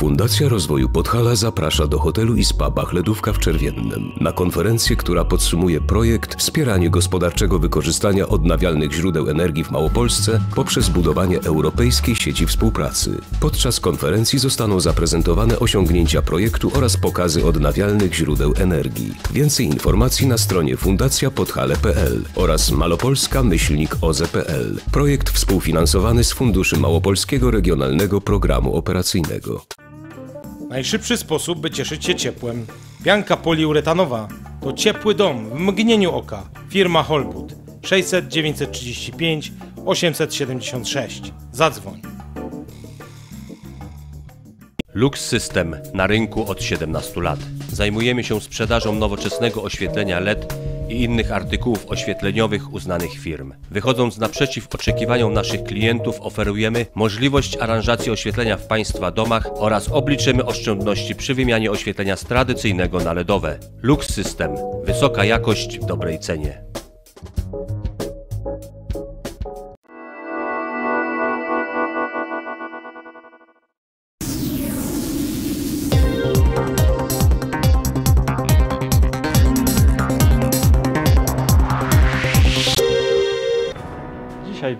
Fundacja Rozwoju Podhala zaprasza do hotelu i spa Bachledówka w Czerwiennem na konferencję, która podsumuje projekt wspieranie gospodarczego wykorzystania odnawialnych źródeł energii w Małopolsce poprzez budowanie europejskiej sieci współpracy. Podczas konferencji zostaną zaprezentowane osiągnięcia projektu oraz pokazy odnawialnych źródeł energii. Więcej informacji na stronie fundacjapodhale.pl oraz malopolska-oze.pl. Projekt współfinansowany z Funduszy Małopolskiego Regionalnego Programu Operacyjnego. Najszybszy sposób, by cieszyć się ciepłem. Pianka poliuretanowa to ciepły dom w mgnieniu oka. Firma Holbud 600 935 876. Zadzwoń. Lux System na rynku od 17 lat. Zajmujemy się sprzedażą nowoczesnego oświetlenia LED i innych artykułów oświetleniowych uznanych firm. Wychodząc naprzeciw oczekiwaniom naszych klientów, oferujemy możliwość aranżacji oświetlenia w Państwa domach oraz obliczymy oszczędności przy wymianie oświetlenia z tradycyjnego na LEDowe. Lux System. Wysoka jakość w dobrej cenie.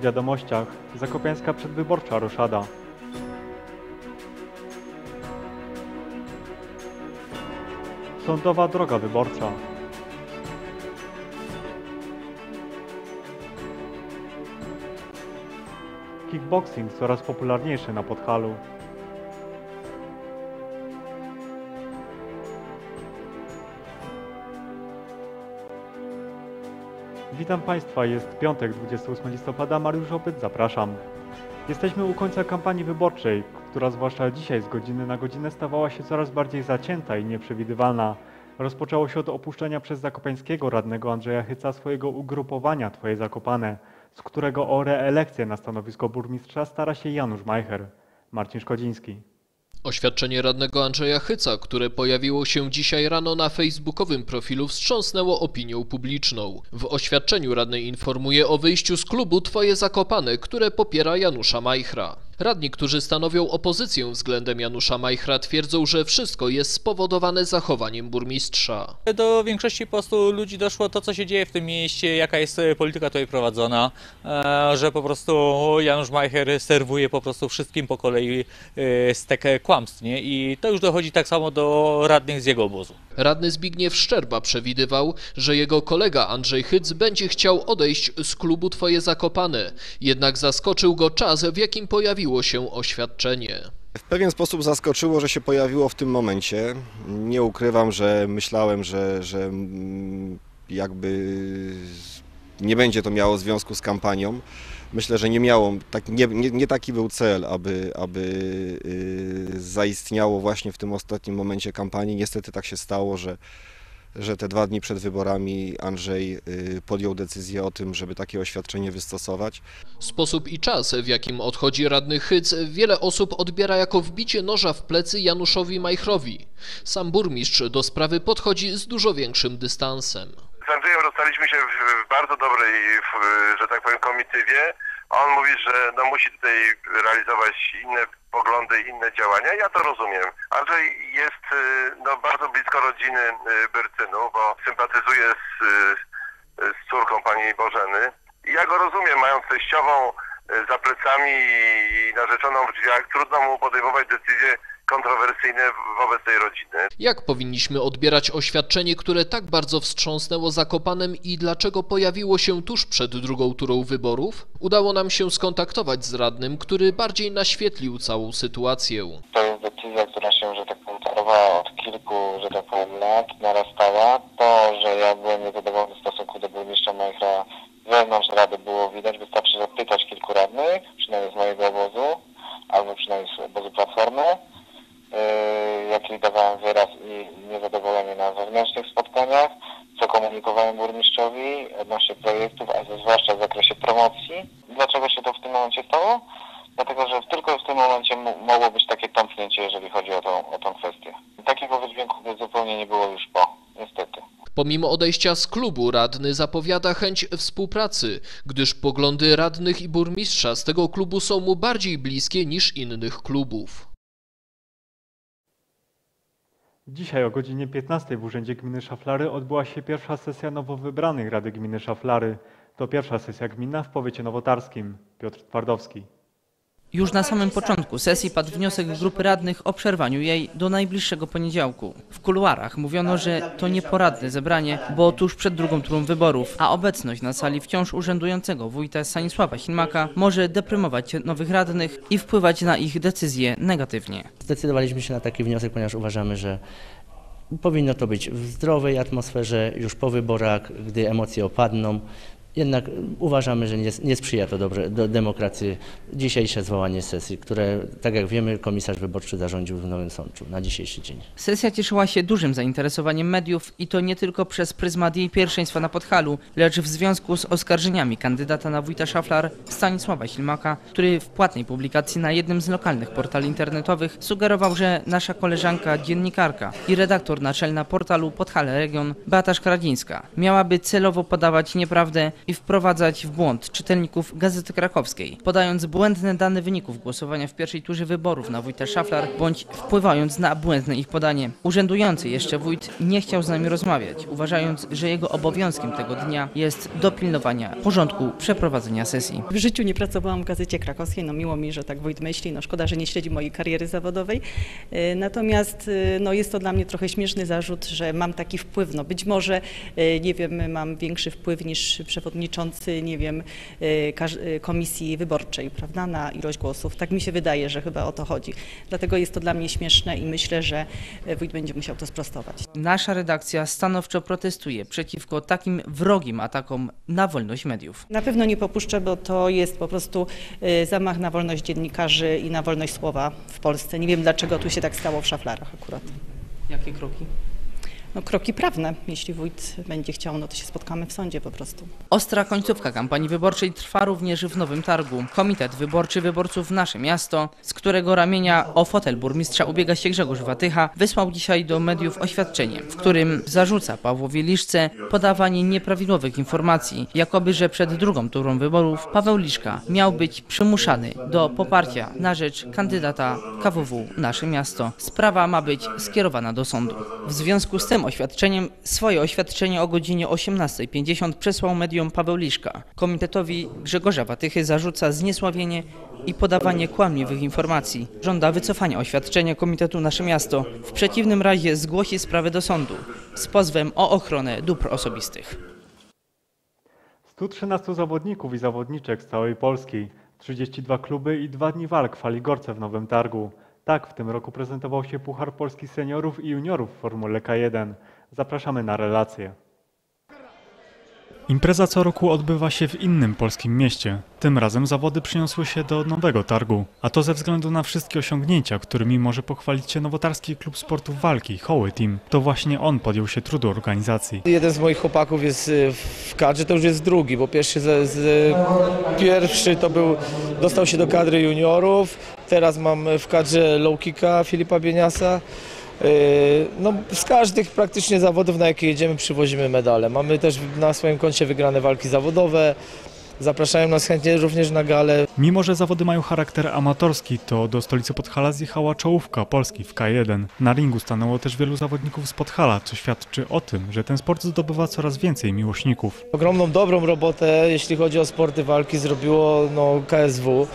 Dzisiaj w wiadomościach Zakopiańska przedwyborcza roszada. Sądowa droga wyborcza. Kickboxing coraz popularniejszy na Podhalu. Witam Państwa, jest piątek, 28 listopada, Mariusz Opyt, zapraszam. Jesteśmy u końca kampanii wyborczej, która zwłaszcza dzisiaj z godziny na godzinę stawała się coraz bardziej zacięta i nieprzewidywalna. Rozpoczęło się od opuszczenia przez zakopańskiego radnego Andrzeja Hyca swojego ugrupowania Twoje Zakopane, z którego o reelekcję na stanowisko burmistrza stara się Janusz Majcher. Marcin Szkodziński. Oświadczenie radnego Andrzeja Hyca, które pojawiło się dzisiaj rano na facebookowym profilu wstrząsnęło opinią publiczną. W oświadczeniu radny informuje o wyjściu z klubu Twoje Zakopane, które popiera Janusza Majchra. Radni, którzy stanowią opozycję względem Janusza Majchra twierdzą, że wszystko jest spowodowane zachowaniem burmistrza. Do większości po prostu ludzi doszło to, co się dzieje w tym mieście, jaka jest e, polityka tutaj prowadzona, e, że po prostu Janusz Majcher serwuje po prostu wszystkim po kolei e, stek kłamstw, nie? I to już dochodzi tak samo do radnych z jego obozu. Radny Zbigniew Szczerba przewidywał, że jego kolega Andrzej Hyc będzie chciał odejść z klubu Twoje Zakopane. Jednak zaskoczył go czas, w jakim pojawiło się oświadczenie. W pewien sposób zaskoczyło, że się pojawiło w tym momencie. Nie ukrywam, że myślałem, że, że mm, jakby nie będzie to miało związku z kampanią. Myślę, że nie miało, tak, nie, nie, nie taki był cel, aby, aby yy, zaistniało właśnie w tym ostatnim momencie kampanii. Niestety tak się stało, że, że te dwa dni przed wyborami Andrzej yy, podjął decyzję o tym, żeby takie oświadczenie wystosować. Sposób i czas, w jakim odchodzi radny Hyc, wiele osób odbiera jako wbicie noża w plecy Januszowi Majchrowi. Sam burmistrz do sprawy podchodzi z dużo większym dystansem. Z Andrzejem rozstaliśmy się w, w bardzo dobrej, w, że tak powiem, komitywie. On mówi, że no, musi tutaj realizować inne poglądy, inne działania. Ja to rozumiem. Andrzej jest y, no, bardzo blisko rodziny y, Byrcynu, bo sympatyzuje z, y, z córką pani Bożeny. I ja go rozumiem, mając teściową za plecami i narzeczoną w drzwiach, trudno mu podejmować decyzje kontrowersyjne wobec tej rodziny. Jak powinniśmy odbierać oświadczenie, które tak bardzo wstrząsnęło Zakopanem i dlaczego pojawiło się tuż przed drugą turą wyborów? Udało nam się skontaktować z radnym, który bardziej naświetlił całą sytuację. To jest decyzja, która się, że tak powiem, tarowała od kilku, że tak powiem, lat, narastała. To, że ja byłem niezadowolony w stosunku do burmistrza Majchra wewnątrz Rady było widać. Wystarczy zapytać kilku radnych, Dlatego, że tylko w tym momencie mo- mogło być takie tąpnięcie, jeżeli chodzi o tą, o tą kwestię. Takiego wydźwięku zupełnie nie było już po, niestety. Pomimo odejścia z klubu radny zapowiada chęć współpracy, gdyż poglądy radnych i burmistrza z tego klubu są mu bardziej bliskie niż innych klubów. Dzisiaj o godzinie 15 w Urzędzie Gminy Szaflary odbyła się pierwsza sesja nowo wybranych Rady Gminy Szaflary. To pierwsza sesja gminna w powiecie nowotarskim. Piotr Twardowski. Już na samym początku sesji padł wniosek grupy radnych o przerwaniu jej do najbliższego poniedziałku. W kuluarach mówiono, że to nieporadne zebranie, bo tuż przed drugą turą wyborów, a obecność na sali wciąż urzędującego wójta Stanisława Hinmaka może deprymować nowych radnych i wpływać na ich decyzje negatywnie. Zdecydowaliśmy się na taki wniosek, ponieważ uważamy, że powinno to być w zdrowej atmosferze, już po wyborach, gdy emocje opadną. Jednak uważamy, że nie, nie sprzyja to dobrze do demokracji dzisiejsze zwołanie sesji, które, tak jak wiemy, komisarz wyborczy zarządził w Nowym Sączu na dzisiejszy dzień. Sesja cieszyła się dużym zainteresowaniem mediów i to nie tylko przez pryzmat jej pierwszeństwa na Podhalu, lecz w związku z oskarżeniami kandydata na wójta Szaflar Stanisława Hilmaka, który w płatnej publikacji na jednym z lokalnych portali internetowych sugerował, że nasza koleżanka dziennikarka i redaktor naczelna portalu Podhale Region Beata Szkradzińska miałaby celowo podawać nieprawdę i wprowadzać w błąd czytelników Gazety Krakowskiej, podając błędne dane wyników głosowania w pierwszej turze wyborów na wójta Szaflar, bądź wpływając na błędne ich podanie. Urzędujący jeszcze wójt nie chciał z nami rozmawiać, uważając, że jego obowiązkiem tego dnia jest dopilnowania porządku przeprowadzenia sesji. W życiu nie pracowałam w Gazecie Krakowskiej, no miło mi, że tak wójt myśli, no szkoda, że nie śledzi mojej kariery zawodowej. E, Natomiast e, no jest to dla mnie trochę śmieszny zarzut, że mam taki wpływ. No być może, e, nie wiem, mam większy wpływ niż przewodniczący, nie wiem, każ- e, komisji wyborczej, prawda, na ilość głosów. Tak mi się wydaje, że chyba o to chodzi. Dlatego jest to dla mnie śmieszne i myślę, że e, wójt będzie musiał to sprostować. Nasza redakcja stanowczo protestuje przeciwko takim wrogim atakom na wolność mediów. Na pewno nie popuszczę, bo to jest po prostu y, zamach na wolność dziennikarzy i na wolność słowa w Polsce. Nie wiem dlaczego tu się tak stało w szaflarach akurat. Jakie kroki? No, kroki prawne. Jeśli wójt będzie chciał, no to się spotkamy w sądzie po prostu. Ostra końcówka kampanii wyborczej trwa również w Nowym Targu. Komitet Wyborczy Wyborców Nasze Miasto, z którego ramienia o fotel burmistrza ubiega się Grzegorz Watycha, wysłał dzisiaj do mediów oświadczenie, w którym zarzuca Pawłowi Liszce podawanie nieprawidłowych informacji, jakoby, że przed drugą turą wyborów Paweł Liszka miał być przymuszany do poparcia na rzecz kandydata KWW Nasze Miasto. Sprawa ma być skierowana do sądu. W związku z tym oświadczeniem swoje oświadczenie o godzinie 18.50 przesłał mediom Paweł Liszka. Komitetowi Grzegorza Watychy zarzuca zniesławienie i podawanie kłamliwych informacji. Żąda wycofania oświadczenia Komitetu Nasze Miasto. W przeciwnym razie zgłosi sprawę do sądu z pozwem o ochronę dóbr osobistych. 113 zawodników i zawodniczek z całej Polski, 32 kluby i dwa dni walk w Faligorce w Nowym Targu. Tak w tym roku prezentował się Puchar Polski Seniorów i Juniorów w Formule K1. Zapraszamy na relację. Impreza co roku odbywa się w innym polskim mieście. Tym razem zawody przyniosły się do Nowego Targu, a to ze względu na wszystkie osiągnięcia, którymi może pochwalić się Nowotarski Klub Sportów Walki, Hoły Team. To właśnie on podjął się trudu organizacji. Jeden z moich chłopaków jest y, w kadrze, to już jest drugi, bo pierwszy, z, z, pierwszy to był, dostał się do kadry juniorów, teraz mam w kadrze low kicka Filipa Bieniasa. Y, No, z każdych praktycznie zawodów, na jakie jedziemy, przywozimy medale. Mamy też na swoim koncie wygrane walki zawodowe. Zapraszają nas chętnie również na galę. Mimo, że zawody mają charakter amatorski, to do stolicy Podhala zjechała czołówka Polski w K1. Na ringu stanęło też wielu zawodników z Podhala, co świadczy o tym, że ten sport zdobywa coraz więcej miłośników. Ogromną, dobrą robotę, jeśli chodzi o sporty walki, zrobiło no, KSW.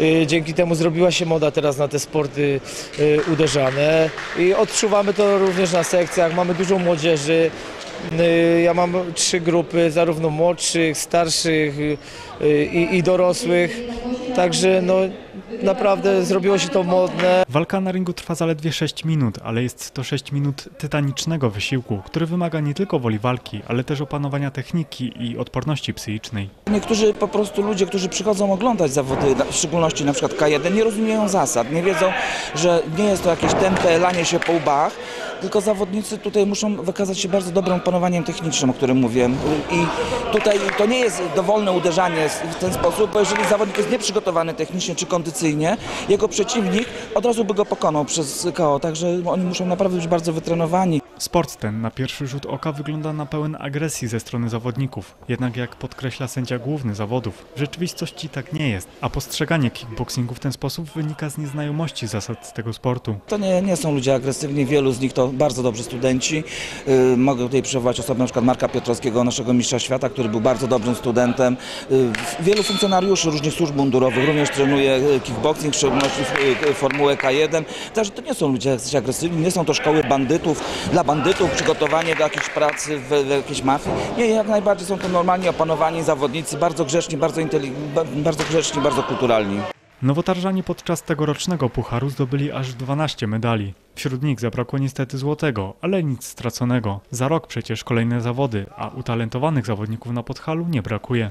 Y, Dzięki temu zrobiła się moda teraz na te sporty y, uderzane i odczuwamy to również na sekcjach. Mamy dużo młodzieży. Y, Ja mam trzy grupy, zarówno młodszych, starszych i, i dorosłych. Także no, naprawdę zrobiło się to modne. Walka na ringu trwa zaledwie 6 minut, ale jest to 6 minut tytanicznego wysiłku, który wymaga nie tylko woli walki, ale też opanowania techniki i odporności psychicznej. Niektórzy po prostu ludzie, którzy przychodzą oglądać zawody, w szczególności na przykład K1, nie rozumieją zasad, nie wiedzą, że nie jest to jakieś tępe lanie się po łbach, tylko zawodnicy tutaj muszą wykazać się bardzo dobrym opanowaniem technicznym, o którym mówiłem. I tutaj to nie jest dowolne uderzanie w ten sposób, bo jeżeli zawodnik jest nieprzygotowany przygotowany technicznie czy kondycyjnie, jego przeciwnik od razu by go pokonał przez KO, także oni muszą naprawdę być bardzo wytrenowani. Sport ten na pierwszy rzut oka wygląda na pełen agresji ze strony zawodników. Jednak jak podkreśla sędzia główny zawodów, w rzeczywistości tak nie jest, a postrzeganie kickboxingu w ten sposób wynika z nieznajomości zasad tego sportu. To nie, nie są ludzie agresywni, wielu z nich to bardzo dobrzy studenci. Yy, mogę tutaj przywołać osobę na przykład Marka Piotrowskiego, naszego mistrza świata, który był bardzo dobrym studentem. Yy, wielu funkcjonariuszy różnych służb mundurowych również trenuje yy, kickboxing, w szczególności yy, Formułę K1. Także to nie są ludzie jacyś agresywni, nie są to szkoły bandytów, dla bandytów przygotowanie do jakiejś pracy w, w jakiejś mafii. Nie, jak najbardziej są to normalnie opanowani zawodnicy, bardzo grzeczni, bardzo, bardzo grzeczni, bardzo kulturalni. Nowotarżanie podczas tegorocznego pucharu zdobyli aż 12 medali. Wśród nich zabrakło niestety złotego, ale nic straconego. Za rok przecież kolejne zawody, a utalentowanych zawodników na Podhalu nie brakuje.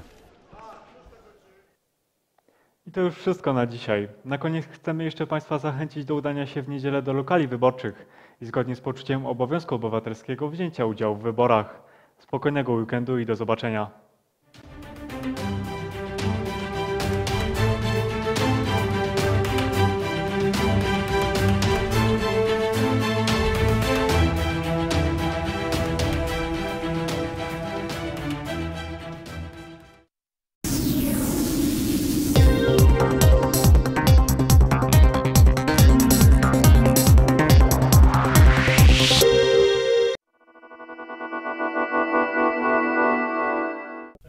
I to już wszystko na dzisiaj. Na koniec chcemy jeszcze Państwa zachęcić do udania się w niedzielę do lokali wyborczych i zgodnie z poczuciem obowiązku obywatelskiego wzięcia udziału w wyborach. Spokojnego weekendu i do zobaczenia.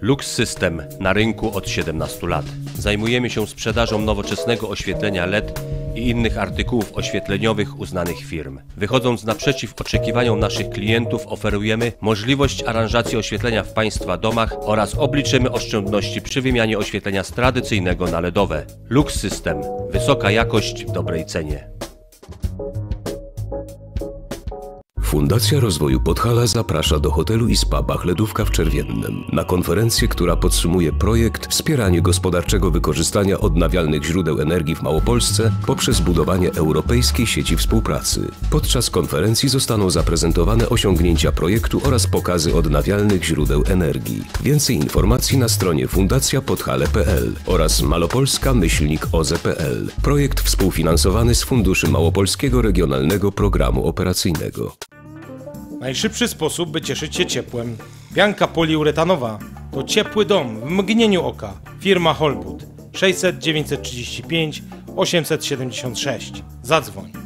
Lux System na rynku od 17 lat. Zajmujemy się sprzedażą nowoczesnego oświetlenia LED i innych artykułów oświetleniowych uznanych firm. Wychodząc naprzeciw oczekiwaniom naszych klientów, oferujemy możliwość aranżacji oświetlenia w Państwa domach oraz obliczymy oszczędności przy wymianie oświetlenia z tradycyjnego na LEDowe. Lux System. Wysoka jakość w dobrej cenie. Fundacja Rozwoju Podhala zaprasza do hotelu i spa Bachledówka w Czerwiennym na konferencję, która podsumuje projekt Wspieranie gospodarczego wykorzystania odnawialnych źródeł energii w Małopolsce poprzez budowanie europejskiej sieci współpracy. Podczas konferencji zostaną zaprezentowane osiągnięcia projektu oraz pokazy odnawialnych źródeł energii. Więcej informacji na stronie fundacjapodhale.pl oraz malopolska-oze.pl. Projekt współfinansowany z Funduszy Małopolskiego Regionalnego Programu Operacyjnego. Najszybszy sposób, by cieszyć się ciepłem. Pianka poliuretanowa to ciepły dom w mgnieniu oka. Firma Holbud 600 935 876. Zadzwoń.